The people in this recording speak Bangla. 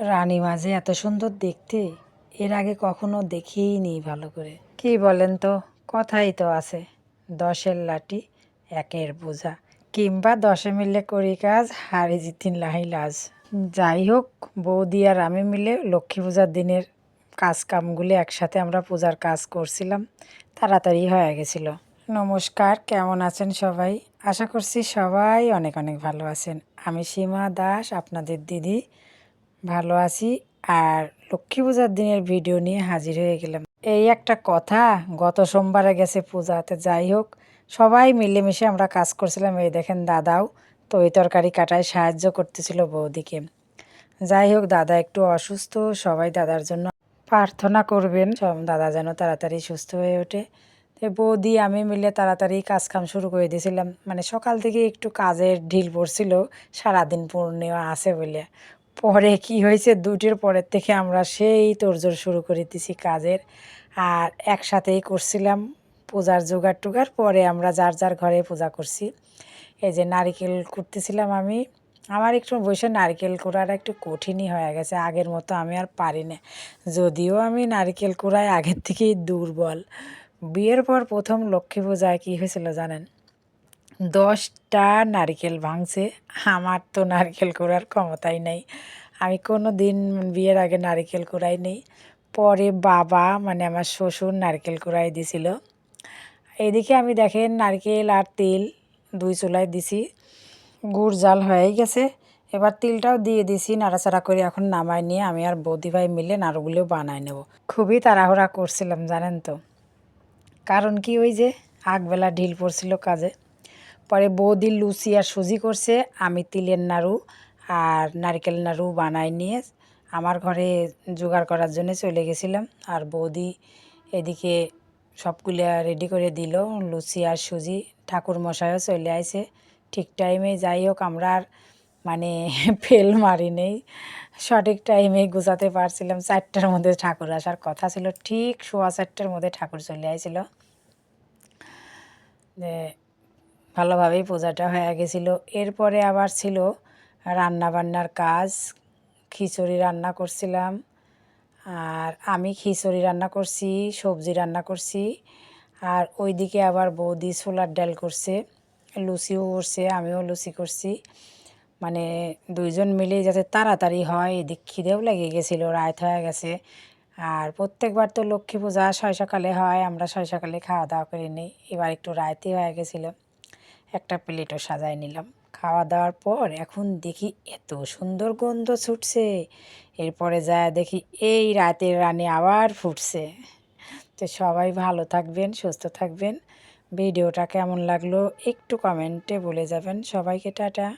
রানী মাঝে এত সুন্দর দেখতে, এর আগে কখনো দেখিই নি ভালো করে। কি বলেন তো, কথাই তো আছে, দশের লাঠি, একের বোঝা। কিংবা দশে মিলে করি কাজ, হারি জিতিন লাহি লাজ। যাই হোক, বৌদি আর আমি মিলে লক্ষ্মী পূজার দিনের কাজ কামগুলি একসাথে আমরা পূজার কাজ করছিলাম, তাড়াতাড়ি হয়ে গেছিল। নমস্কার, কেমন আছেন সবাই? আশা করছি সবাই অনেক অনেক ভালো আছেন। আমি সীমা দাস, আপনাদের দিদি। ভালো আছি আর লক্ষ্মী পূজার দিনের ভিডিও নিয়ে হাজির হয়ে গেলাম। এই একটা কথা, গত সোমবারে গেছে পূজাতে, যাই হোক, সবাই মিলেমিশে আমরা কাজ করছিলাম। এই দেখেন দাদাও তো ওই তরকারি কাটায় সাহায্য করতেছিল বৌদিকে। যাই হোক, দাদা একটু অসুস্থ, সবাই দাদার জন্য প্রার্থনা করবেন। দাদা যেন তাড়াতাড়ি সুস্থ হয়ে ওঠে। তো বৌদি, আমি মিলে তাড়াতাড়ি কাজ কাম শুরু করে দিয়েছিলাম। মানে সকাল থেকে একটু কাজের ঢিল পড়ছিল, সারাদিন পূর্ণিমা আছে বলে। পরে কি হয়েছে? দুটির পরের থেকে আমরা সেই তোড়জোড় শুরু করে দিছি কাজের। আর একসাথেই করছিলাম পূজার জোগাড় টুগার পরে আমরা যার যার ঘরে পূজা করছি। এই যে নারিকেল কুটতেছিলাম আমি। আমার একটু বসে নারকেল কুড়াটা একটু কঠিনই হয়ে গেছে। আগের মতো আমি আর পারি না। যদিও আমি নারকেল কুড়ায় আগের থেকেই দুর্বল। বিয়ের পর প্রথম লক্ষ্মী পূজায় কী হয়েছিল জানেন? দশটা নারকেল ভাঙছে, আমার তো নারকেল কুড়ার ক্ষমতাই নেই। আমি কোনো দিন বিয়ের আগে নারকেল কুড়াই নেই, পরে বাবা মানে আমার শ্বশুর নারকেল কুড়াই দিছিল। এদিকে আমি দেখেন নারকেল আর তেল দুই চুলায় দিছি, গুড় জাল হয়ে গেছে। এবার তিলটাও দিয়ে দিছি, নাড়াচাড়া করে এখন নামাই নিয়ে আমি আর বৌদি ভাই মিলে নাড়ুগুলো বানাই নেব। খুবই তাড়াহুড়া করছিলাম, জানেন তো। কারণ কি ওই যে আগবেলা ঢিল পড়ছিল কাজে পরে বৌদি লুচি আর সুজি করছে, আমি তিলের নাড়ু আর নারকেল নাড়ু বানাই নিয়ে আমার ঘরে জোগাড় করার জন্য চলে গেছিলাম। আর বৌদি এদিকে সবগুলো রেডি করে দিল লুচি আর সুজি। ঠাকুর মশাইও চলে আইছে। ঠিক টাইমে যাই হোক, আমরা আর মানে ফেল মারি নেই। সঠিক টাইমে গুছাতে পারছিলাম। চারটার মধ্যে ঠাকুর আসার কথা ছিল। ঠিক সোয়া চারটার মধ্যে ঠাকুর চলে আইছিল। যে ভালোভাবেই পূজাটা হয়ে গেছিল। এরপরে আবার ছিল রান্না বান্নার কাজ, খিচুড়ি রান্না করছিলাম, আর আমি খিচুড়ি রান্না করছি, সবজি রান্না করছি, আর ওইদিকে আবার বৌদি ছোলার ডাল করছে, লুচিও করছে, আমিও লুচি করছি। মানে দুইজন মিলে যাতে তাড়াতাড়ি হয়, এদিক খিদেও লেগে গেছিল, রাত হয়ে গেছে। আর প্রত্যেকবার তো লক্ষ্মী পূজা ছয় সকালে হয়, আমরা ছয় সকালে খাওয়া দাওয়া করে নিই, এবার একটু রায়তি হয়ে গেছিল। একটা প্লেটও সাজায় নিলাম। খাওয়া দাওয়ার পর এখন দেখি এত সুন্দর গন্ধ ছুটছে। এরপরে যা দেখি এই রাতের রানী আবার ফুটছে। তো সবাই ভালো থাকবেন, সুস্থ থাকবেন। ভিডিওটা কেমন লাগল একটু কমেন্টে বলে যাবেন। সবাইকে টাটা।